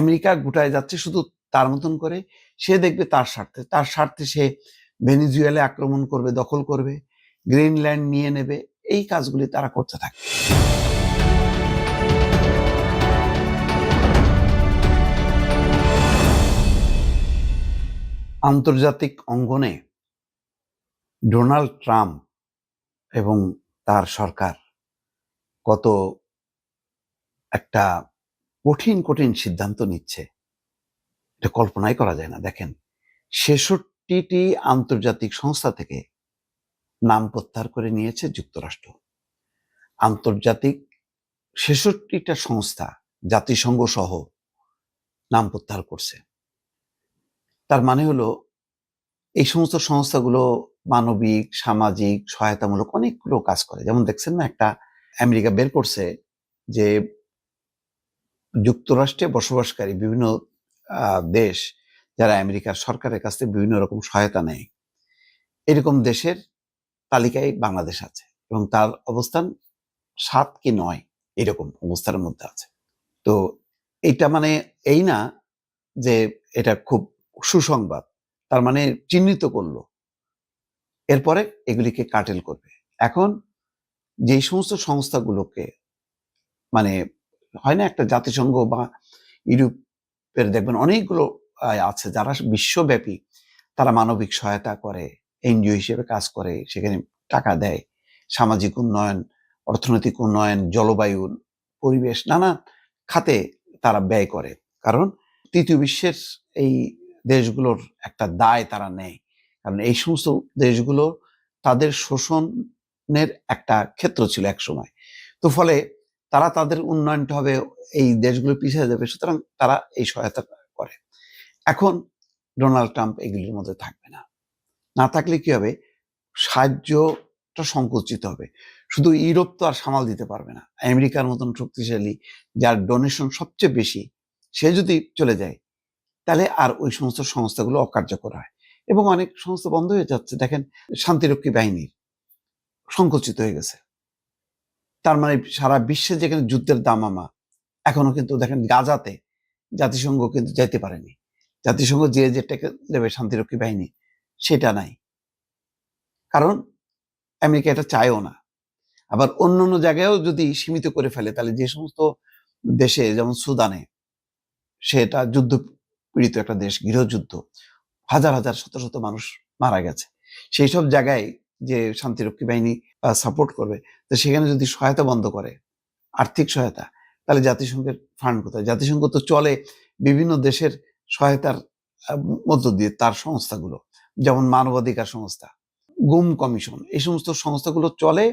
America গোটায় যাচ্ছে শুধু তার মতন করে, সে দেখবে তার স্বার্থে। তার স্বার্থে সে ভেনিজুয়েলে আক্রমণ করবে, দখল করবে, গ্রিনল্যান্ড নিয়ে নেবে, এই কাজগুলি তারা করতে থাকে। আন্তর্জাতিক অঙ্গনে ডোনাল্ড ট্রাম্প এবং তার সরকার কত একটা কঠিন কঠিন সিদ্ধান্ত নিচ্ছে। এটা কল্পনাই করা যায় না। দেখেন, ছেষট্টিটি আন্তর্জাতিক সংস্থা থেকে নাম প্রত্যাহার করে নিয়েছে যুক্তরাষ্ট্র। আন্তর্জাতিক ছেষট্টিটা সংস্থা, জাতিসংঘ সহ নাম প্রত্যাহার করছে। তার মানে হলো, এই সমস্ত সংস্থাগুলো মানবিক, সামাজিক সহায়তামূলক অনেকগুলো কাজ করে। যেমন দেখছেন না, একটা আমেরিকা বের করছে যে যুক্তরাষ্ট্রে বসবাসকারী বিভিন্ন দেশ যারা আমেরিকার সরকারের কাছ থেকে বিভিন্ন রকম সহায়তা নেয়। এরকম দেশের তালিকায় বাংলাদেশ আছে এবং তার অবস্থান সাত কি নয় এরকম অবস্থার মধ্যে আছে। তো এটা মানে এই না যে এটা খুব সুসংবাদ, তার মানে চিহ্নিত করল। এরপরে এগুলিকে কাটেল করবে। এখন যেই সমস্ত সংস্থাগুলোকে মানে হয় না একটা জাতিসংঘ বা ইউরোপের দেখবেন অনেকগুলো আছে যারা বিশ্বব্যাপী তারা মানবিক সহায়তা করে, এনজিও হিসেবে কাজ করে, সেখানে টাকা দেয়। সামাজিক উন্নয়ন, অর্থনৈতিক উন্নয়ন, জলবায়ু, পরিবেশ, নানা খাতে তারা ব্যয় করে। কারণ তৃতীয় বিশ্বের এই দেশগুলোর একটা দায় তারা নেয়। কারণ এই সমস্ত দেশগুলো তাদের শোষণের একটা ক্ষেত্র ছিল এক সময় তো ফলে তারা তাদের উন্নয়নটা হবে, এই দেশগুলো পিছিয়ে যাবে, সুতরাং তারা এই সহায়তা করে। এখন ডোনাল্ড ট্রাম্প এগুলির মধ্যে থাকবে না। না থাকলে কি হবে? সাহায্যটা সংকুচিত হবে। শুধু ইউরোপ তো আর সামাল দিতে পারবে না। আমেরিকার মতন শক্তিশালী, যার ডোনেশন সবচেয়ে বেশি, সে যদি চলে যায়, তাহলে আর ওই সমস্ত সংস্থাগুলো অকার্যকর হয়। এবং অনেক সংস্থা বন্ধ হয়ে যাচ্ছে। দেখেন, শান্তিরক্ষী বাহিনীর সংকুচিত হয়ে গেছে। তার মানে সারা বিশ্বে যেখানে যুদ্ধের দামামা, এখনও কিন্তু দেখেন গাজাতে জাতিসংঘ কিন্তু যাইতে পারেনি। জাতিসংঘ যে যেটাকে দেবে শান্তিরক্ষী বাহিনী, সেটা নাই। কারণ আমেরিকা এটা চায়ও না। আবার অন্য অন্য জায়গায়ও যদি সীমিত করে ফেলে, তাহলে যে সমস্ত দেশে, যেমন সুদানে, সেটা যুদ্ধ পীড়িত একটা দেশ, গৃহযুদ্ধ, হাজার হাজার, শত শত মানুষ মারা গেছে। সেই সব জায়গায় যে শান্তিরক্ষী বাহিনী সাপোর্ট করবে, তো সেখানে যদি সহায়তা বন্ধ করে, আর্থিক সহায়তা, তাহলে জাতিসংঘের ফান্ড কোথায়? জাতিসংঘ তো চলে বিভিন্ন দেশের সহায়তার মধ্য দিয়ে তার সংস্থাগুলো, যেমন মানবাধিকার সংস্থা, গুম কমিশন, এই সমস্ত সংস্থাগুলো চলে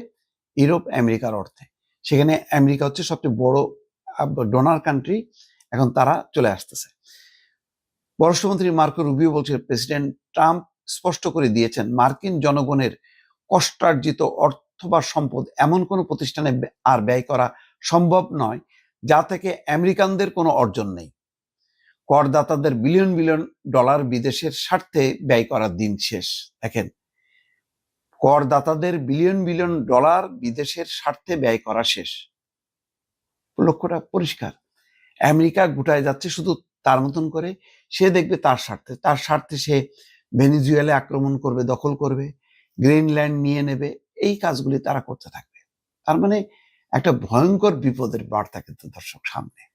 ইউরোপ, আমেরিকার অর্থে। সেখানে আমেরিকা হচ্ছে সবচেয়ে বড় ডোনার কান্ট্রি এখন তারা চলে আসতেছে। পররাষ্ট্রমন্ত্রী মার্কো রুবিও বলছে, প্রেসিডেন্ট ট্রাম্প স্পষ্ট করে দিয়েছেন, মার্কিন জনগণের কষ্টার্জিত অর্থ বা সম্পদ এমন কোনো প্রতিষ্ঠানে আর ব্যয় করা সম্ভব নয়, যা থেকে আমেরিকানদের কোনো অর্জন নেই। করদাতাদের বিলিয়ন বিলিয়ন ডলার বিদেশের স্বার্থে ব্যয় করার দিন শেষ। দেখেন, করদাতাদের বিলিয়ন বিলিয়ন ডলার বিদেশের স্বার্থে ব্যয় করা শেষ। লক্ষ্যটা পরিষ্কার। আমেরিকা গোটায় যাচ্ছে শুধু তার মতন করে, সে দেখবে তার স্বার্থে তার স্বার্থে সে ভেনিজুয়েলে আক্রমণ করবে, দখল করবে। গ্রিনল্যান্ড নিয়ে নেবে, এই কাজগুলি তারা করতে থাকবে। তার মানে একটা ভয়ঙ্কর বিপদের বার্তা কিন্তু দর্শক সামনে।